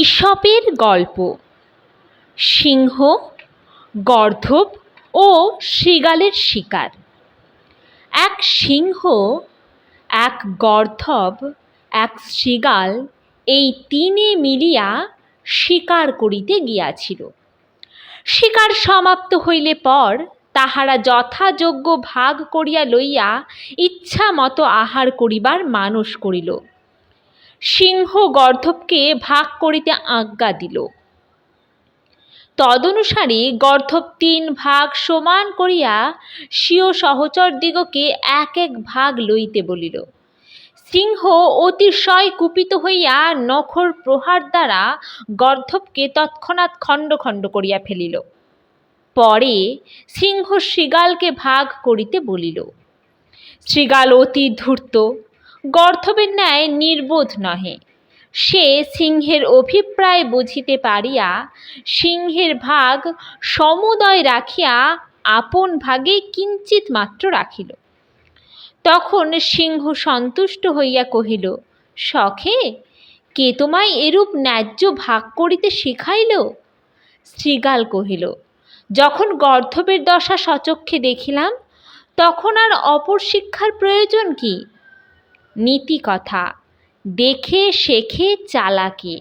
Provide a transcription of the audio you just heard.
ঈশপের গল্প। সিংহ, গর্ধব ও শৃগালের শিকার। এক সিংহ, এক গর্ধব, এক শৃগাল এই তিনে মিলিয়া শিকার করিতে গিয়াছিল। শিকার সমাপ্ত হইলে পর তাহারা যথাযোগ্য ভাগ করিয়া লইয়া ইচ্ছা মতো আহার করিবার মানস করিল। সিংহ গর্ধবকে ভাগ করিতে আজ্ঞা দিল। তদনুসারে গর্ধব তিন ভাগ সমান করিয়া স্বীয় সহচরদিগকে এক এক ভাগ লইতে বলিল। সিংহ অতিশয় কুপিত হইয়া নখর প্রহার দ্বারা গর্ধবকে তৎক্ষণাৎ খণ্ড খণ্ড করিয়া ফেলিল। পরে সিংহ শৃগালকে ভাগ করিতে বলিল, শৃগাল অতি ধূর্ত গর্ধবের ন্যায় নির্বোধ নহে। সে সিংহের অভিপ্রায় বুঝিতে পারিয়া সিংহের ভাগ সমুদয় রাখিয়া আপন ভাগে কিঞ্চিত মাত্র রাখিল। তখন সিংহ সন্তুষ্ট হইয়া কহিল, সখে, কে তোমায় এরূপ ন্যায্য ভাগ করিতে শিখাইল? শ্রীগাল কহিল, যখন গর্ধবের দশা সচক্ষে দেখিলাম, তখন আর অপর শিক্ষার প্রয়োজন কি? নীতি কথা। দেখে শেখে চালাকে।